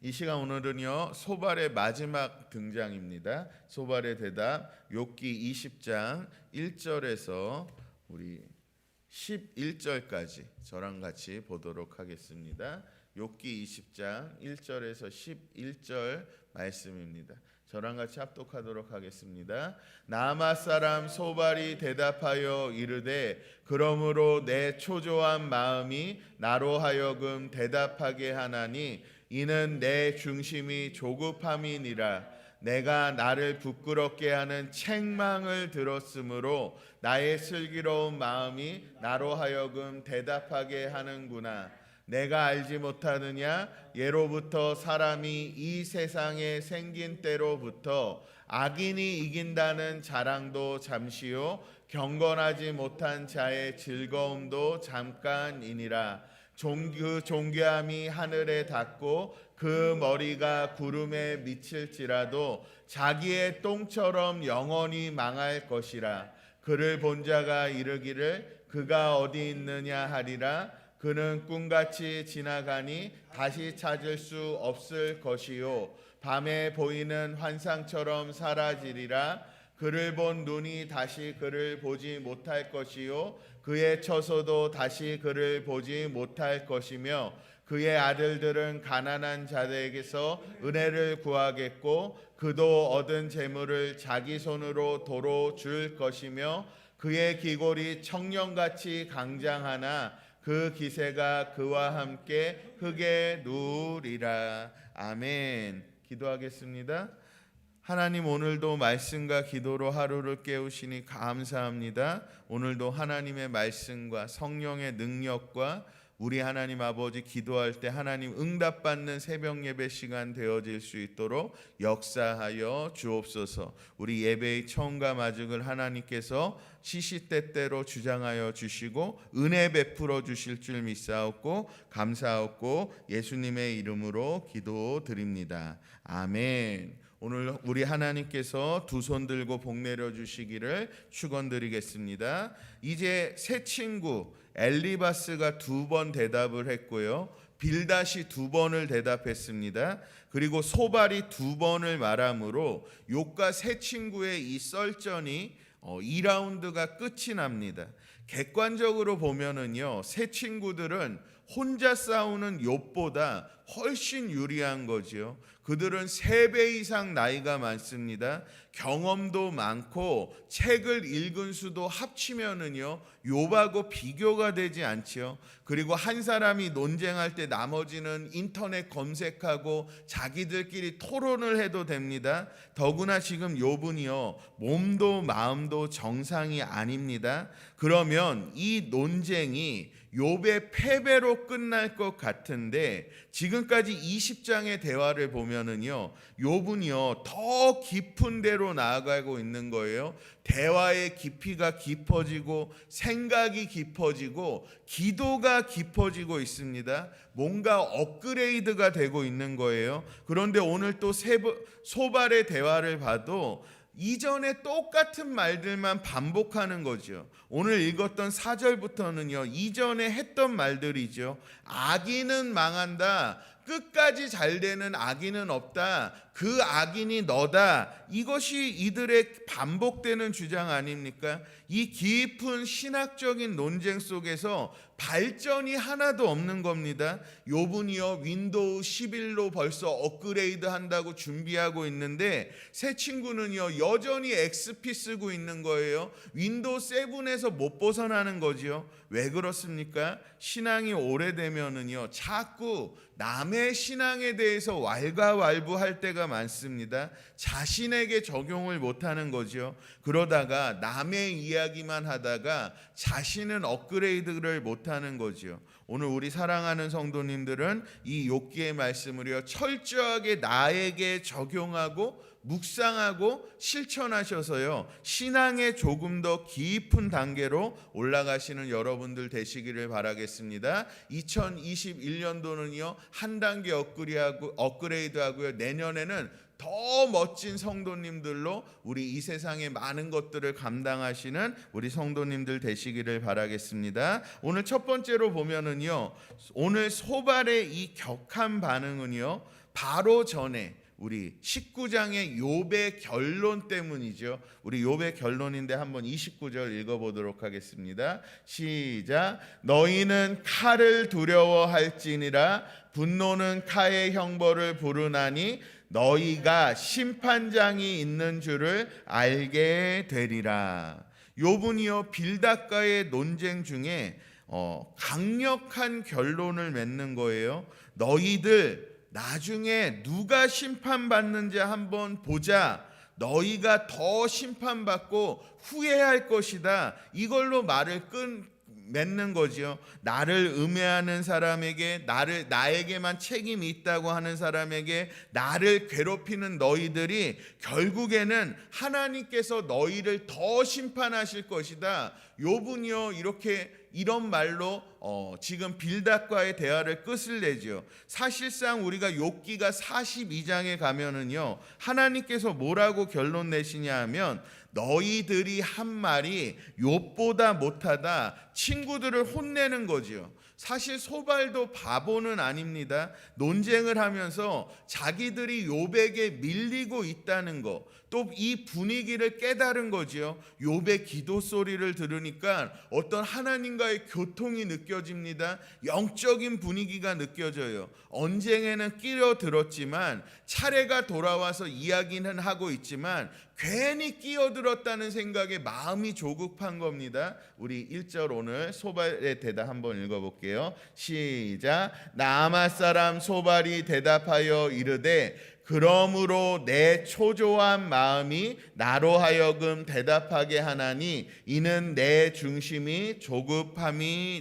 이 시간 오늘은요 소발의 마지막 등장입니다. 소발의 대답 욥기 20장 1절에서 우리 11절까지 저랑 같이 보도록 하겠습니다. 욥기 20장 1절에서 11절 말씀입니다. 저랑 같이 합독하도록 하겠습니다. 나마 사람 소발이 대답하여 이르되 그러므로 내 초조한 마음이 나로 하여금 대답하게 하나니 이는 내 중심이 조급함이니라. 내가 나를 부끄럽게 하는 책망을 들었으므로 나의 슬기로운 마음이 나로 하여금 대답하게 하는구나. 내가 알지 못하느냐? 예로부터 사람이 이 세상에 생긴 때로부터 악인이 이긴다는 자랑도 잠시요 경건하지 못한 자의 즐거움도 잠깐이니라. 종, 그 존귀함이 하늘에 닿고 그 머리가 구름에 미칠지라도 자기의 똥처럼 영원히 망할 것이라. 그를 본 자가 이르기를 그가 어디 있느냐 하리라. 그는 꿈같이 지나가니 다시 찾을 수 없을 것이요. 밤에 보이는 환상처럼 사라지리라 그를 본 눈이 다시 그를 보지 못할 것이요. 그의 처소도 다시 그를 보지 못할 것이며 그의 아들들은 가난한 자들에게서 은혜를 구하겠고 그도 얻은 재물을 자기 손으로 도로 줄 것이며 그의 기골이 청년같이 강장하나 그 기세가 그와 함께 흙에 누리라. 아멘. 기도하겠습니다. 하나님 오늘도 말씀과 기도로 하루를 깨우시니 감사합니다. 오늘도 하나님의 말씀과 성령의 능력과 우리 하나님 아버지 기도할 때 하나님 응답받는 새벽 예배 시간 되어질 수 있도록 역사하여 주옵소서. 우리 예배의 처음과 마중을 하나님께서 시시때때로 주장하여 주시고 은혜 베풀어 주실 줄 믿사옵고 감사하옵고 예수님의 이름으로 기도드립니다. 아멘. 오늘 우리 하나님께서 두 손 들고 복 내려 주시기를 축원드리겠습니다. 이제 새 친구 엘리바스가 두 번 대답을 했고요. 빌다시 두 번을 대답했습니다. 그리고 소발이 두 번을 말함으로 욕과 새 친구의 이 썰전이 어, 2라운드가 끝이 납니다. 객관적으로 보면은요, 새 친구들은 혼자 싸우는 욥보다 훨씬 유리한 거지요. 그들은 세 배 이상 나이가 많습니다. 경험도 많고 책을 읽은 수도 합치면은요, 욥하고 비교가 되지 않지요. 그리고 한 사람이 논쟁할 때 나머지는 인터넷 검색하고 자기들끼리 토론을 해도 됩니다. 더구나 지금 욥은요, 몸도 마음도 정상이 아닙니다. 그러면 이 논쟁이 욥의 패배로 끝날 것 같은데 지금까지 20장의 대화를 보면은요. 욥은요. 더 깊은 데로 나아가고 있는 거예요. 대화의 깊이가 깊어지고 생각이 깊어지고 기도가 깊어지고 있습니다. 뭔가 업그레이드가 되고 있는 거예요. 그런데 오늘 또 소발의 대화를 봐도 이전에 똑같은 말들만 반복하는 거죠. 오늘 읽었던 4절부터는요, 이전에 했던 말들이죠. 악인은 망한다. 끝까지 잘 되는 악인은 없다. 그 악인이 너다. 이것이 이들의 반복되는 주장 아닙니까? 이 깊은 신학적인 논쟁 속에서 발전이 하나도 없는 겁니다. 요분이요 윈도우 11로 벌써 업그레이드 한다고 준비하고 있는데 새 친구는요 여전히 XP 쓰고 있는 거예요. 윈도우 7에서 못 벗어나는 거지요. 왜 그렇습니까? 신앙이 오래되면은요 자꾸 남의 신앙에 대해서 왈가왈부할 때가 많습니다. 자신에게 적용을 못하는 거죠. 그러다가 남의 이야기만 하다가 자신은 업그레이드를 못하는 거죠. 오늘 우리 사랑하는 성도님들은 이 욥기의 말씀을요 철저하게 나에게 적용하고 묵상하고 실천하셔서요. 신앙에 조금 더 깊은 단계로 올라가시는 여러분들 되시기를 바라겠습니다. 2021년도는요. 한 단계 업그레이드하고 업그레이드하고요. 내년에는 더 멋진 성도님들로 우리 이 세상의 많은 것들을 감당하시는 우리 성도님들 되시기를 바라겠습니다. 오늘 첫 번째로 보면은요. 오늘 소발의 이 격한 반응은요. 바로 전에 우리 19장의 욥의 결론 때문이죠. 우리 욥의 결론인데 한번 29절 읽어 보도록 하겠습니다. 시작. 너희는 칼을 두려워할지니라 분노는 칼의 형벌을 부르나니 너희가 심판장이 있는 줄을 알게 되리라. 욥은요 빌닷과의 논쟁 중에 어, 강력한 결론을 맺는 거예요. 너희들 나중에 누가 심판받는지 한번 보자. 너희가 더 심판받고 후회할 것이다. 이걸로 말을 끈 맺는 거지요. 나를 음해하는 사람에게 나를 나에게만 책임이 있다고 하는 사람에게 나를 괴롭히는 너희들이 결국에는 하나님께서 너희를 더 심판하실 것이다. 요분이요 이렇게 이런 말로 어, 지금 빌닷과의 대화를 끝을 내지요. 사실상 우리가 욥기가 42장에 가면은요 하나님께서 뭐라고 결론 내시냐 하면 너희들이 한 말이 욥보다 못하다 친구들을 혼내는 거지요. 사실 소발도 바보는 아닙니다. 논쟁을 하면서 자기들이 욥에게 밀리고 있다는 거, 또 이 분위기를 깨달은 거지요. 욥의 기도 소리를 들으니까 어떤 하나님과의 교통이 느껴집니다. 영적인 분위기가 느껴져요. 언쟁에는 끼어들었지만 차례가 돌아와서 이야기는 하고 있지만 괜히 끼어들었다는 생각에 마음이 조급한 겁니다. 우리 1절 오늘 소발의 대답 한번 읽어볼게요. 시작. 나마 사람 소발이 대답하여 이르되 그러므로 내 초조한 마음이 나로 하여금 대답하게 하나니 이는 내 중심이 조급함이니라.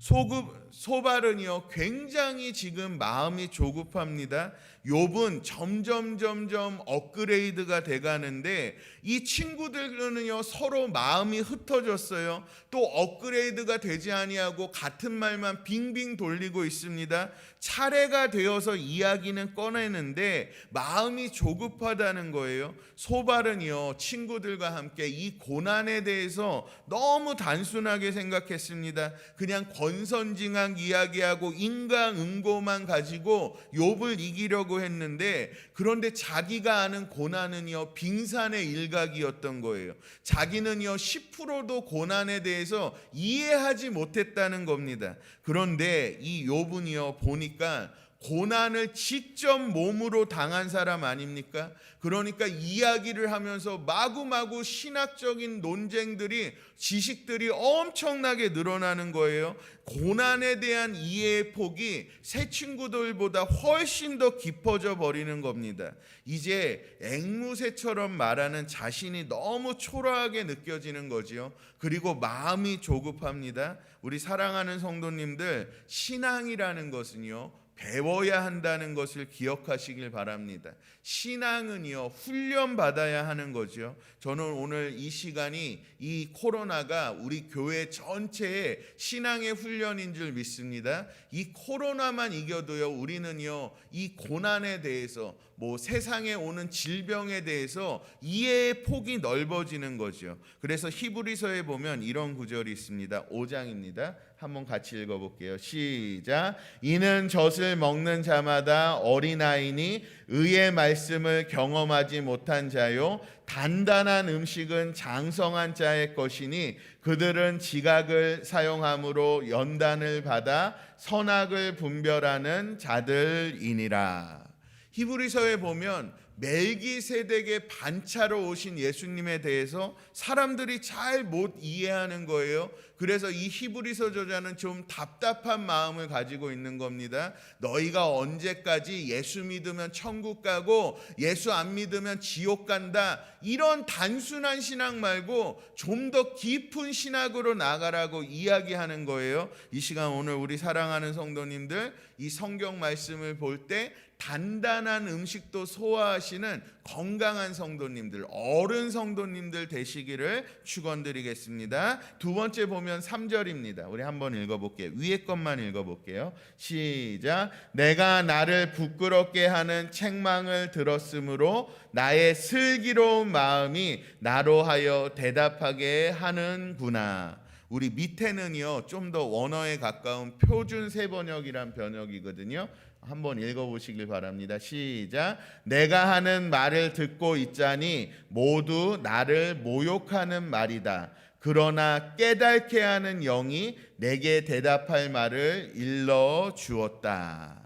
소급 소발은요 굉장히 지금 마음이 조급합니다. 욥은 점점 점점 업그레이드가 돼 가는데 이 친구들은요 서로 마음이 흩어졌어요. 또 업그레이드가 되지 아니하고 같은 말만 빙빙 돌리고 있습니다. 차례가 되어서 이야기는 꺼내는데 마음이 조급하다는 거예요. 소발은요 친구들과 함께 이 고난에 대해서 너무 단순하게 생각했습니다. 그냥 권선징악 이야기하고 인간응고만 가지고 욥을 이기려고 했는데 그런데 자기가 아는 고난은요 빙산의 일각이었던 거예요. 자기는요 10%도 고난에 대해서 이해하지 못했다는 겁니다. 그런데 이 욥은요 보니까 고난을 직접 몸으로 당한 사람 아닙니까? 그러니까 이야기를 하면서 마구마구 신학적인 논쟁들이 지식들이 엄청나게 늘어나는 거예요. 고난에 대한 이해의 폭이 새 친구들보다 훨씬 더 깊어져 버리는 겁니다. 이제 앵무새처럼 말하는 자신이 너무 초라하게 느껴지는 거지요. 그리고 마음이 조급합니다. 우리 사랑하는 성도님들 신앙이라는 것은요. 배워야 한다는 것을 기억하시길 바랍니다. 신앙은요, 훈련 받아야 하는 거죠. 저는 오늘 이 시간이 이 코로나가 우리 교회 전체의 신앙의 훈련인 줄 믿습니다. 이 코로나만 이겨도요, 우리는요, 이 고난에 대해서 뭐 세상에 오는 질병에 대해서 이해의 폭이 넓어지는 거죠. 그래서 히브리서에 보면 이런 구절이 있습니다. 5장입니다. 한번 같이 읽어 볼게요. 시작. 이는 젖을 먹는 자마다 어린아이니 의의 말씀을 경험하지 못한 자요. 단단한 음식은 장성한 자의 것이니 그들은 지각을 사용함으로 연단을 받아 선악을 분별하는 자들이니라. 히브리서에 보면 멜기세덱의 반차로 오신 예수님에 대해서 사람들이 잘 못 이해하는 거예요. 그래서 이 히브리서 저자는 좀 답답한 마음을 가지고 있는 겁니다. 너희가 언제까지 예수 믿으면 천국 가고 예수 안 믿으면 지옥 간다. 이런 단순한 신앙 말고 좀 더 깊은 신학으로 나가라고 이야기하는 거예요. 이 시간 오늘 우리 사랑하는 성도님들 이 성경 말씀을 볼 때 단단한 음식도 소화하시 기도하시는 건강한 성도님들, 어른 성도님들 되시기를 축원드리겠습니다. 두 번째 보면 3절입니다. 우리 한번 읽어 볼게요. 위에 것만 읽어 볼게요. 시작. 내가 나를 부끄럽게 하는 책망을 들었으므로 나의 슬기로운 마음이 나로 하여 대답하게 하는구나. 우리 밑에는요 좀 더 원어에 가까운 표준 세 번역이란 번역이거든요. 한번 읽어보시길 바랍니다. 시작. 내가 하는 말을 듣고 있자니 모두 나를 모욕하는 말이다. 그러나 깨닫게 하는 영이 내게 대답할 말을 일러 주었다.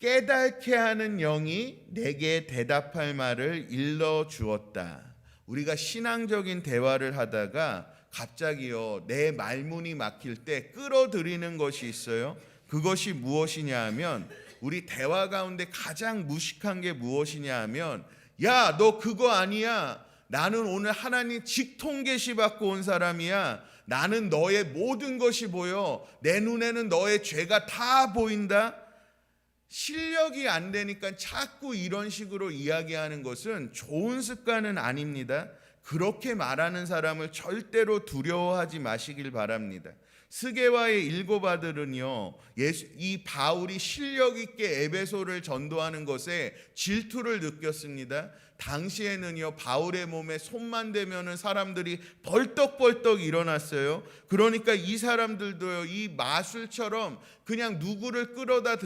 깨닫게 하는 영이 내게 대답할 말을 일러 주었다. 우리가 신앙적인 대화를 하다가 갑자기요 내 말문이 막힐 때 끌어들이는 것이 있어요. 그것이 무엇이냐 하면 우리 대화 가운데 가장 무식한 게 무엇이냐 하면 야 너 그거 아니야. 나는 오늘 하나님 직통 계시 받고 온 사람이야. 나는 너의 모든 것이 보여. 내 눈에는 너의 죄가 다 보인다. 실력이 안 되니까 자꾸 이런 식으로 이야기하는 것은 좋은 습관은 아닙니다. 그렇게 말하는 사람을 절대로 두려워하지 마시길 바랍니다. 스게와의 일곱 아들은요, 예수, 이 바울이 실력 있게 에베소를 전도하는 것에 질투를 느꼈습니다. 당시에는요, 바울의 몸에 손만 대면은 사람들이 벌떡벌떡 일어났어요. 그러니까 이 사람들도요, 이 마술처럼 그냥 누구를 끌어다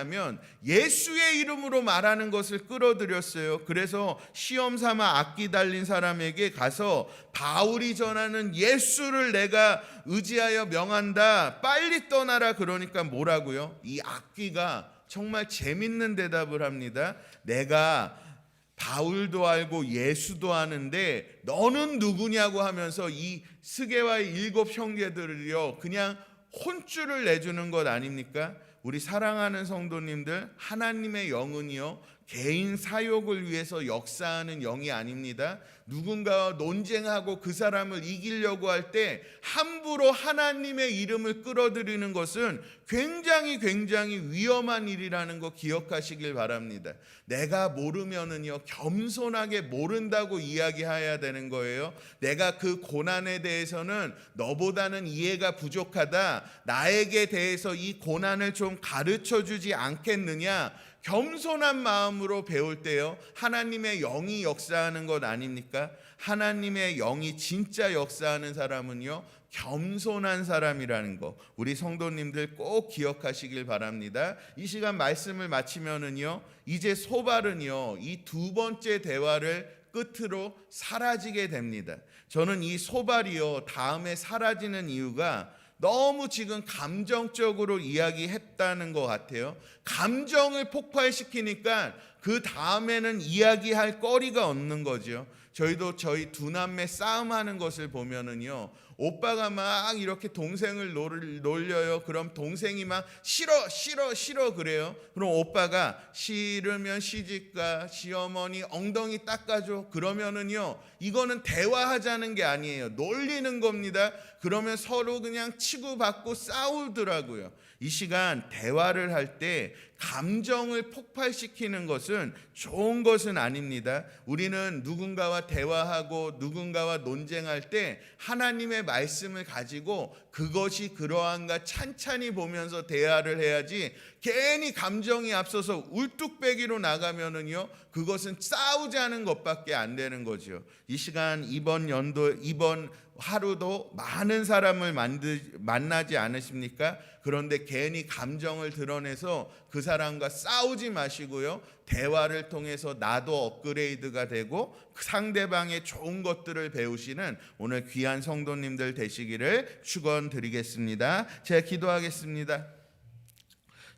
하면 예수의 이름으로 말하는 것을 끌어들였어요. 그래서 시험 삼아 악기 달린 사람에게 가서 바울이 전하는 예수를 내가 의지하여 명한다. 빨리 떠나라. 그러니까 뭐라고요? 이 악기가 정말 재밌는 대답을 합니다. 내가 바울도 알고 예수도 아는데 너는 누구냐고 하면서 이 스게와의 일곱 형제들을요 그냥 혼쭐을 내주는 것 아닙니까? 우리 사랑하는 성도님들 하나님의 영은요 개인 사욕을 위해서 역사하는 영이 아닙니다. 누군가와 논쟁하고 그 사람을 이기려고 할 때 함부로 하나님의 이름을 끌어들이는 것은 굉장히 굉장히 위험한 일이라는 거 기억하시길 바랍니다. 내가 모르면은요 겸손하게 모른다고 이야기해야 되는 거예요. 내가 그 고난에 대해서는 너보다는 이해가 부족하다. 나에게 대해서 이 고난을 좀 가르쳐 주지 않겠느냐? 겸손한 마음으로 배울 때요. 하나님의 영이 역사하는 것 아닙니까? 하나님의 영이 진짜 역사하는 사람은요. 겸손한 사람이라는 거 우리 성도님들 꼭 기억하시길 바랍니다. 이 시간 말씀을 마치면은요. 이제 소발은요. 이 두 번째 대화를 끝으로 사라지게 됩니다. 저는 이 소발이요. 다음에 사라지는 이유가 너무 지금 감정적으로 이야기했다는 것 같아요. 감정을 폭발시키니까 그 다음에는 이야기할 거리가 없는 거죠. 저희도 저희 두 남매 싸움하는 것을 보면은요. 오빠가 막 이렇게 동생을 놀, 놀려요. 그럼 동생이 막 싫어 싫어 싫어 그래요. 그럼 오빠가 싫으면 시집가 시어머니 엉덩이 닦아줘. 그러면은요. 이거는 대화하자는 게 아니에요. 놀리는 겁니다. 그러면 서로 그냥 치고받고 싸우더라고요. 이 시간 대화를 할 때 감정을 폭발시키는 것은 좋은 것은 아닙니다. 우리는 누군가와 대화하고 누군가와 논쟁할 때 하나님의 말씀을 가지고 그것이 그러한가 찬찬히 보면서 대화를 해야지 괜히 감정이 앞서서 울뚝배기로 나가면은요 그것은 싸우자는 것밖에 안 되는 거죠. 이 시간 이번 연도 이번 하루도 많은 사람을 만나지 않으십니까? 그런데 괜히 감정을 드러내서 그 사람과 싸우지 마시고요. 대화를 통해서 나도 업그레이드가 되고 상대방의 좋은 것들을 배우시는 오늘 귀한 성도님들 되시기를 축원드리겠습니다. 제가 기도하겠습니다.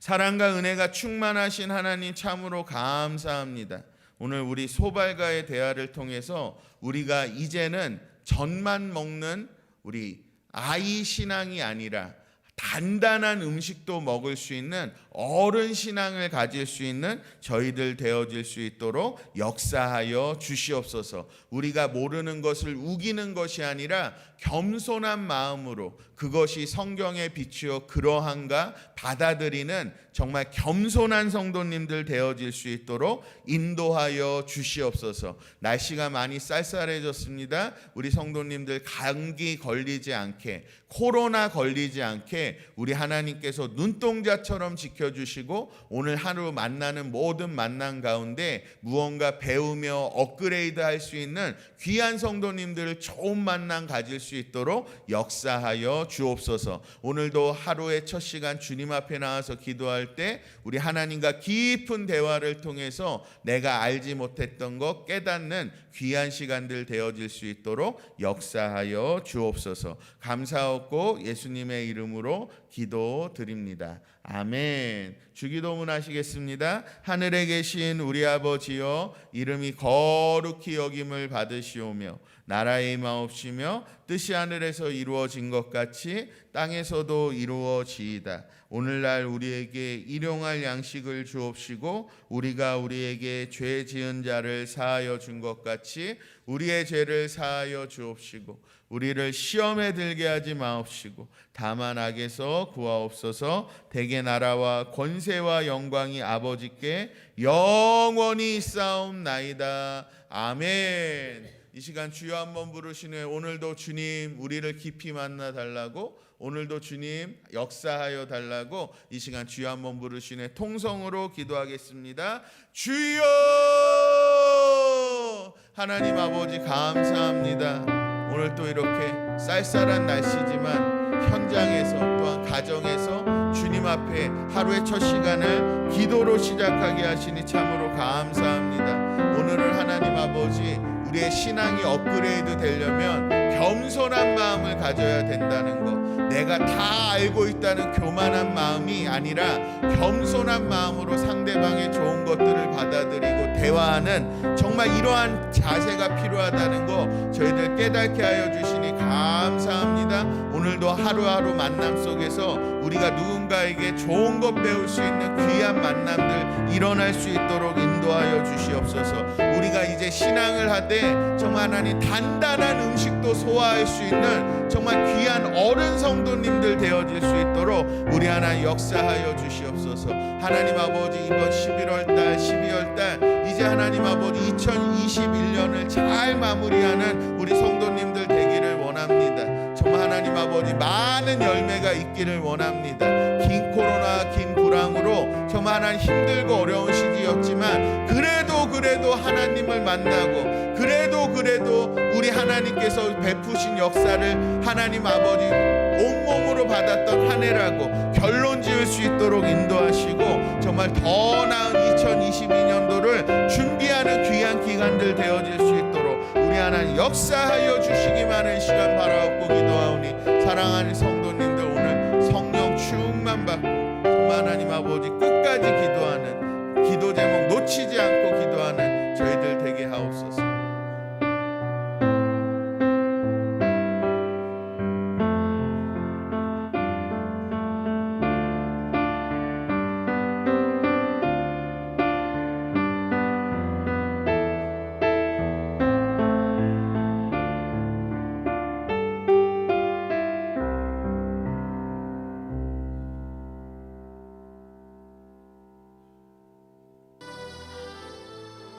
사랑과 은혜가 충만하신 하나님 참으로 감사합니다. 오늘 우리 소발가의 대화를 통해서 우리가 이제는 젖만 먹는 우리 아이 신앙이 아니라 단단한 음식도 먹을 수 있는 어른 신앙을 가질 수 있는 저희들 되어질 수 있도록 역사하여 주시옵소서. 우리가 모르는 것을 우기는 것이 아니라 겸손한 마음으로 그것이 성경에 비추어 그러한가 받아들이는 정말 겸손한 성도님들 되어질 수 있도록 인도하여 주시옵소서. 날씨가 많이 쌀쌀해졌습니다. 우리 성도님들 감기 걸리지 않게 코로나 걸리지 않게 우리 하나님께서 눈동자처럼 지켜주시고 오늘 하루 만나는 모든 만남 가운데 무언가 배우며 업그레이드 할 수 있는 귀한 성도님들 좋은 만남 가질 수 있도록 역사하여 주옵소서. 오늘도 하루의 첫 시간 주님 앞에 나와서 기도할 때 우리 하나님과 깊은 대화를 통해서 내가 알지 못했던 것 깨닫는 귀한 시간들 되어질 수 있도록 역사하여 주옵소서. 감사하고 예수님의 이름으로 기도드립니다. 아멘. 주기도문 하시겠습니다. 하늘에 계신 우리 아버지여 이름이 거룩히 여김을 받으시오며 나라의 임하옵시며 뜻이 하늘에서 이루어진 것 같이 땅에서도 이루어지이다. 오늘날 우리에게 일용할 양식을 주옵시고 우리가 우리에게 죄 지은 자를 사하여 준 것 같이 우리의 죄를 사하여 주옵시고 우리를 시험에 들게 하지 마옵시고 다만 악에서 구하옵소서. 대개 나라와 권세와 영광이 아버지께 영원히 싸움나이다. 아멘. 이 시간 주여 한번 부르시네. 오늘도 주님 우리를 깊이 만나 달라고 오늘도 주님 역사하여 달라고 이 시간 주여 한번 부르시네. 통성으로 기도하겠습니다. 주여! 하나님 아버지 감사합니다 오늘 또 이렇게 쌀쌀한 날씨지만 현장에서 또한 가정에서 주님 앞에 하루의 첫 시간을 기도로 시작하게 하시니 참으로 감사합니다. 오늘은 하나님 아버지 우리의 신앙이 업그레이드 되려면 겸손한 마음을 가져야 된다는 것. 내가 다 알고 있다는 교만한 마음이 아니라 겸손한 마음으로 상대방의 좋은 것들을 받아들이고 대화하는 정말 이러한 자세가 필요하다는 거 저희들 깨닫게 하여 주시니 감사합니다. 오늘도 하루하루 만남 속에서 우리가 누군가에게 좋은 것 배울 수 있는 귀한 만남들 일어날 수 있도록 인도하여 주시옵소서. 우리가 이제 신앙을 하되 정말 하나님 단단한 음식도 소화할 수 있는 정말 귀한 어른 성도님들 되어질 수 있도록 우리 하나님 역사하여 주시옵소서. 하나님 아버지 이번 11월 달, 12월 달 이제 하나님 아버지 2021년을 잘 마무리하는 우리 되기를 원합니다. 정말 하나님 아버지 많은 열매가 있기를 원합니다. 긴 코로나 긴 불황으로 정말 하나님 힘들고 어려운 시기였지만 그래도 그래도 하나님을 만나고 그래도 그래도 우리 하나님께서 베푸신 역사를 하나님 아버지 온몸으로 받았던 한 해라고 결론 지을 수 있도록 인도하시고 정말 더 나은 2022년도를 준비하는 귀한 기간들 되어질 하나님 역사하여 주시기만을 시간 바라옵고 기도하오니 사랑하는 성도님들 오늘 성령 충만 받고 정말 하나님 아버지 끝까지 기도하는 기도 제목 놓치지 않고 기도하는 저희들 되게 하옵소서.